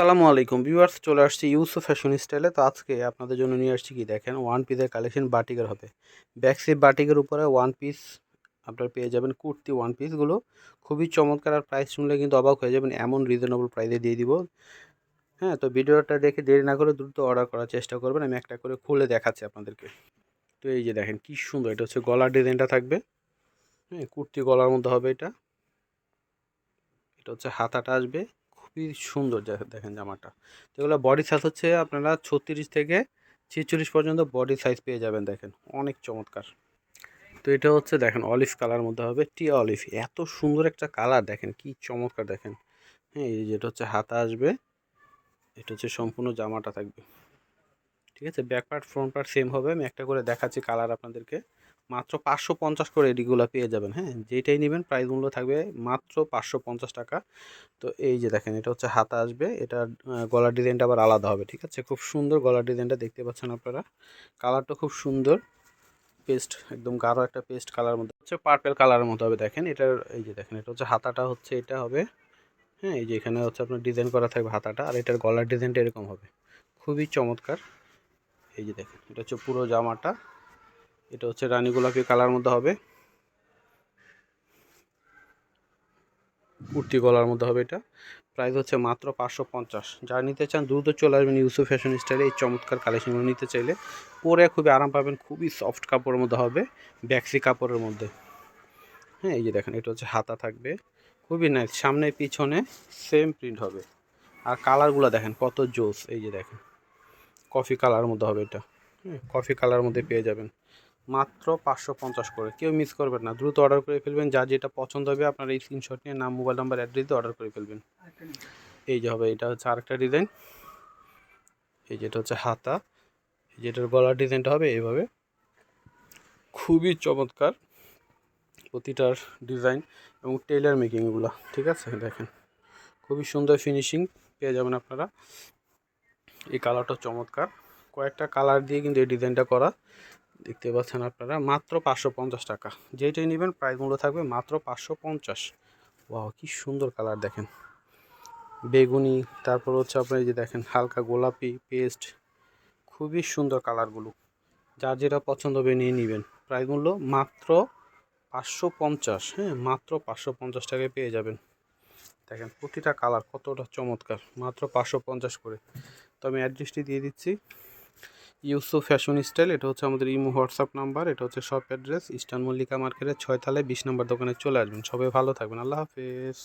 আসসালামু আলাইকুম। ভিউয়ার্স, চলে আসছি ইউসুফ ফ্যাশন স্টাইলে। তো আজকে আপনাদের জন্য নিয়ে আসছি কি দেখেন? ওয়ান পিসের কালেকশন বাটিকের হবে। ব্যাকসিপ বাটিকের উপরে ওয়ান পিস আপনার পেয়ে যাবেন। কুর্তি ওয়ান পিসগুলো খুবই চমৎকার আর প্রাইস শুনলে কিন্তু অবাক হয়ে যাবেন। এমন রিজনেবল প্রাইসে দিয়ে দিব। হ্যাঁ তো ভিডিওটা দেখে দেরি না করে দ্রুত অর্ডার করার চেষ্টা করবেন। আমি একটা করে খুলে দেখাচ্ছি আপনাদেরকে। তো এই যে দেখেন, কী সুন্দর। এটা হচ্ছে গলার ডিজাইনটা থাকবে। হ্যাঁ কুর্তি গলার মধ্যে হবে এটা। এটা হচ্ছে হাতাটা আসবে। খুবই সুন্দর দেখেন জামাটা। তো এগুলো বডি সাইজ হচ্ছে আপনারা ছত্রিশ থেকে ছেচল্লিশ পর্যন্ত বডি সাইজ পেয়ে যাবেন দেখেন। অনেক চমৎকার। তো এটা হচ্ছে দেখেন অলিভ কালার মধ্যে হবে টিয়া অলিভ এত সুন্দর একটা কালার দেখেন, কি চমৎকার দেখেন। হ্যাঁ এই যেটা হচ্ছে হাতা আসবে, এটা হচ্ছে সম্পূর্ণ জামাটা থাকবে। ঠিক আছে? Back part front part same হবে। আমি একটা করে দেখাচ্ছি কালার আপনাদেরকে। মাত্র পাঁচশো পঞ্চাশ করে এডিগুলো পেয়ে যাবেন। হ্যাঁ যেটাই নেবেন প্রাইস মূল্য থাকবে মাত্র পাঁচশো পঞ্চাশ টাকা। তো এই যে দেখেন এটা হচ্ছে হাতা আসবে। আহ, গলার ডিজাইনটা আবার আলাদা হবে ঠিক আছে? খুব সুন্দর গলার ডিজাইনটা দেখতে পাচ্ছেন আপনারা। কালারটা খুব সুন্দর। পেস্ট একদম গাঢ় একটা পেস্ট কালার মধ্যে হচ্ছে পার্পেল কালারের মতো হবে। দেখেন এটার এই যে দেখেন এটা হচ্ছে হাতাটা হচ্ছে এটা হবে হ্যাঁ এই যে এখানে হচ্ছে আপনার ডিজাইন করা থাকবে হাতাটা আর এটার গলার ডিজাইনটা এরকম হবে। খুবই চমৎকার। এই যে দেখেন এটা হচ্ছে পুরো জামাটা। এটা হচ্ছে রানী গোলাপি কালার মধ্যে হবে। কুর্তি গলার মধ্যে হবে এটা। প্রাইস হচ্ছে মাত্র পাঁচশো পঞ্চাশ। যারা নিতে চান, দ্রুত চলে আসবেন ইউসুফ ফ্যাশন স্টাইলে। এই চমৎকার কালেকশনগুলো নিতে চাইলে পরে খুবই আরাম পাবেন, খুবই সফট কাপড়ের মধ্যে হবে ব্যাক্সি কাপড়ের মধ্যে। হ্যাঁ এই যে দেখেন, এটা হচ্ছে হাতা থাকবে। খুবই নাইস সামনে পিছনে সেম প্রিন্ট হবে। আর কালারগুলো দেখেন, কত জোস। এই যে দেখেন কফি কালার মধ্যে হবে এটা। হ্যাঁ কফি কালার মধ্যে পেয়ে যাবেন। মাত্র পাঁচশো পঞ্চাশ করে। কেউ মিস করবেন না। দ্রুত অর্ডার করে ফেলবেন। যা যেটা পছন্দ হবে আপনার এই স্ক্রিনশট নিয়ে নাম মোবাইল নাম্বার অ্যাড্রেস দিয়ে অর্ডার করে ফেলবেন। এই যে হবে, এটা হচ্ছে আরেকটা ডিজাইন এই যেটা হচ্ছে হাতা। এই যেটার গলার ডিজাইনটা হবে এইভাবে। খুবই চমৎকার প্রতিটার ডিজাইন এবং টেলার মেকিং এগুলো ঠিক আছে? দেখেন, খুবই সুন্দর ফিনিশিং পেয়ে যাবেন আপনারা। এই কালারটা চমৎকার। কয়েকটা কালার দিয়ে কিন্তু এই ডিজাইনটা করা। দেখতে পাচ্ছেন আপনারা, মাত্র পাঁচশো পঞ্চাশ টাকা। যেটাই নেবেন প্রাইস মূল্য থাকবে মাত্র পাঁচশো পঞ্চাশ। ওয়াও কি সুন্দর কালার দেখেন। বেগুনি, তারপর হচ্ছে আপনার এই যে দেখেন, হালকা গোলাপি পেস্ট খুবই সুন্দর কালারগুলো যার যেটা পছন্দ হবে নিয়ে নেবেন। প্রাইস মূল্য মাত্র পাঁচশো পঞ্চাশ হ্যাঁ মাত্র পাঁচশো পঞ্চাশ টাকায় পেয়ে যাবেন। দেখেন প্রতিটা কালার কতটা চমৎকার, মাত্র পাঁচশো পঞ্চাশ করে। তো আমি অ্যাড্রেসটি দিয়ে দিচ্ছি। ইউসুফ ফ্যাশন স্টাইল, এটা হচ্ছে আমাদের ইমো হোয়াটসঅ্যাপ নাম্বার, এটা হচ্ছে শপ অ্যাড্রেস, ইস্টার্ন মল্লিকা মার্কেটের ছয়তলায় বিশ নম্বর দোকানে চলে আসবেন। সবাই ভালো থাকবেন, আল্লাহ হাফেজ।